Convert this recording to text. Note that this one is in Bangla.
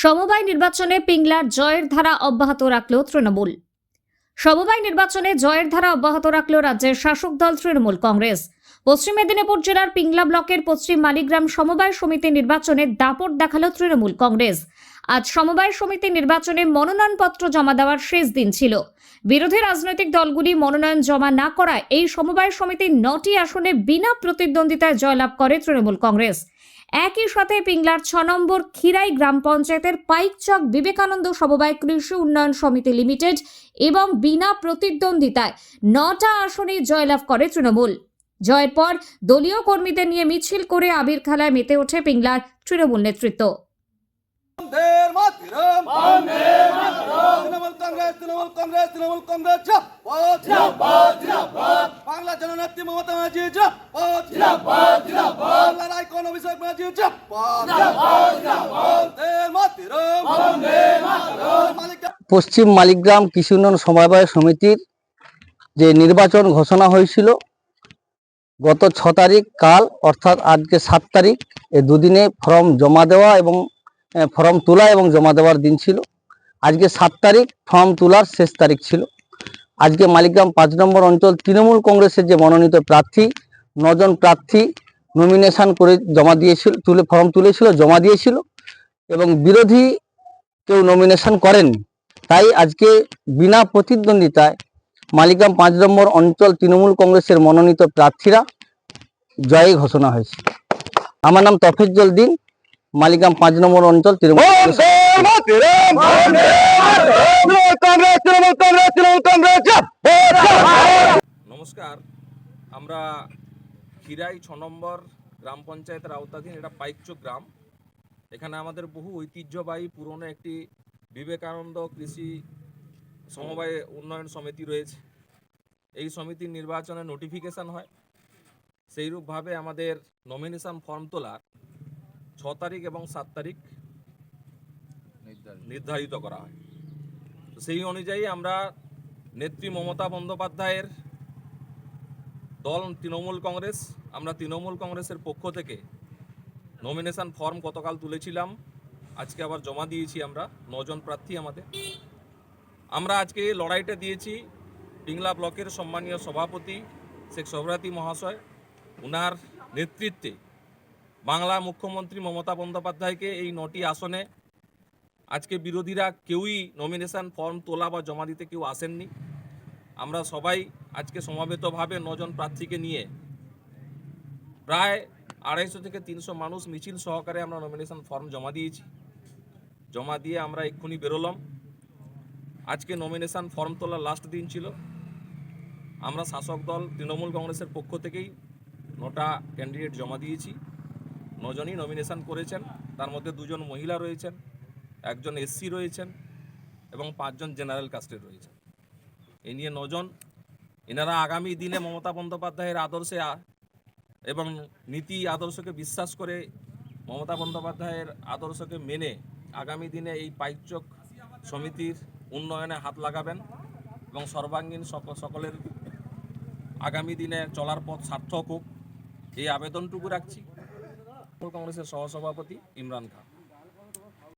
সমবায় নির্বাচনে পিংলার জয়ের ধারা অব্যাহত রাখল তৃণমূল। সমবায় নির্বাচনে জয়ের ধারা অব্যাহত রাখল রাজ্যের শাসক দল তৃণমূল কংগ্রেস। পশ্চিম মেদিনীপুর জেলার পিংলা ব্লকের পশ্চিম মালিগ্রাম সমবায় সমিতি নির্বাচনে দাপট দেখাল তৃণমূল কংগ্রেস। আজ সমবায় সমিতি নির্বাচনে মনোনয়নপত্র জমা দেওয়ার শেষ দিন ছিল। বিরোধী রাজনৈতিক দলগুলি মনোনয়ন জমা না করায় এই সমবায় সমিতির নটি আসনে বিনা প্রতিদ্বন্দ্বিতায় জয়লাভ করে তৃণমূল কংগ্রেস। একই সাথে পিংলার ছ নম্বর খিরাই গ্রাম পঞ্চায়েতের পাইকচক বিবেকানন্দ সমবায় কৃষি উন্নয়ন সমিতি লিমিটেড এবং বিনা প্রতিদ্বন্দ্বিতায় নটা আসনে জয়লাভ করে তৃণমূল। জয়ের পর দলীয় কর্মীদের নিয়ে মিছিল করে আবির খেলায় মেতে ওঠে পিংলার তৃণমূল নেতৃত্ব। তৃণমূল কংগ্রেস তৃণমূল কংগ্রেস তৃণমূল কংগ্রেস, জিন্দাবাদ জিন্দাবাদ জিন্দাবাদ। বাংলা জননেত্রী মমতা ব্যানার্জি বাংলার আইকন অভিষেক ব্যানার্জি, জিন্দাবাদ বন্দের মাতরম পশ্চিম মালিগ্রাম কৃষি উন্নয়ন সমবায় সমিতির যে নির্বাচন ঘোষণা হয়েছিল, গত ছ তারিখ কাল, অর্থাৎ আজকে সাত তারিখ এই দুদিনে ফর্ম জমা দেওয়া এবং ফর্ম তোলা এবং জমা দেওয়ার দিন ছিল। আজকে সাত তারিখ ফর্ম তোলার শেষ তারিখ ছিল। আজকে মালিকগ্রাম পাঁচ নম্বর অঞ্চল তৃণমূল কংগ্রেসের যে মনোনীত প্রার্থী, নজন প্রার্থী নমিনেশন করে জমা দিয়েছিল, তুলে ফর্ম তুলেছিল, জমা দিয়েছিল এবং বিরোধী কেউ নমিনেশন করেননি তাই আজকে বিনা প্রতিদ্বন্দ্বিতায় মালিগ্রাম পাঁচ নম্বর অঞ্চল তৃণমূল কংগ্রেসের মনোনীত প্রার্থীরা জয়ী ঘোষণা হয়েছে। আমার নাম তফেজ্জল দিন। মালিগ্রাম পাঁচ নম্বর অঞ্চল তৃণমূল কংগ্রেস। নমস্কার আমরা খিরাই ছ নম্বর গ্রাম পঞ্চায়েতের আওতাধীন এটা পাইকচো গ্রাম। এখানে আমাদের বহু ঐতিহ্যবাহী পুরনো একটি বিবেকানন্দ কৃষি সমবায় উন্নয়ন সমিতি রয়েছে। এই সমিতির নির্বাচনে নোটিফিকেশন হয়। সেইরূপভাবে আমাদের নমিনেশন ফর্ম তোলার ছ তারিখ এবং সাত তারিখ নির্ধারিত। করা হয়। তো সেই অনুযায়ী আমরা নেত্রী মমতা বন্দ্যোপাধ্যায়ের দল তৃণমূল কংগ্রেস আমরা তৃণমূল কংগ্রেসের পক্ষ থেকে নমিনেশন ফর্ম গতকাল তুলেছিলাম। আজকে আবার জমা দিয়েছি আমরা নজন প্রার্থী আমাদের। আমরা আজকে লড়াইটা দিয়েছি পিংলা ব্লকের সম্মানীয় সভাপতি শেখ সবরাতি মহাশয়। উনার নেতৃত্বে বাংলা মুখ্যমন্ত্রী মমতা বন্দ্যোপাধ্যায়কে এই নটি আসনে আজকে বিরোধীরা কেউই নমিনেশন ফর্ম তোলা বা জমা দিতে কেউ আসেননি। আমরা সবাই আজকে সমাবেতভাবে নজন প্রার্থীকে নিয়ে প্রায় আড়াইশো থেকে তিনশো মানুষ মিছিল সহকারে আমরা নমিনেশন ফর্ম জমা দিয়েছি। জমা দিয়ে আমরা এক্ষুনি বেরোলাম। আজকে নমিনেশন ফর্ম তোলার লাস্ট দিন ছিল। আমরা শাসক দল, তৃণমূল কংগ্রেসের পক্ষ থেকেই নটা ক্যান্ডিডেট জমা দিয়েছি। নজনই নমিনেশন করেছেন। তার মধ্যে দুজন মহিলা রয়েছেন, একজন এসসি রয়েছেন এবং পাঁচজন জেনারেল কাস্টের রয়েছেন। এই নিয়ে নজন, এনারা আগামী দিনে মমতা বন্দ্যোপাধ্যায়ের আদর্শে এবং নীতি আদর্শকে বিশ্বাস করে মমতা বন্দ্যোপাধ্যায়ের আদর্শকে মেনে আগামী দিনে এই পাইকচক সমিতির উন্নয়নে হাত লাগাবেন এবং সর্বাঙ্গীন সক- সকলের আগামী দিনে চলার পথ সার্থক হোক। এই আবেদনটুকু রাখছি। তৃণমূল কংগ্রেসের সহসভাপতি ইমরান খান।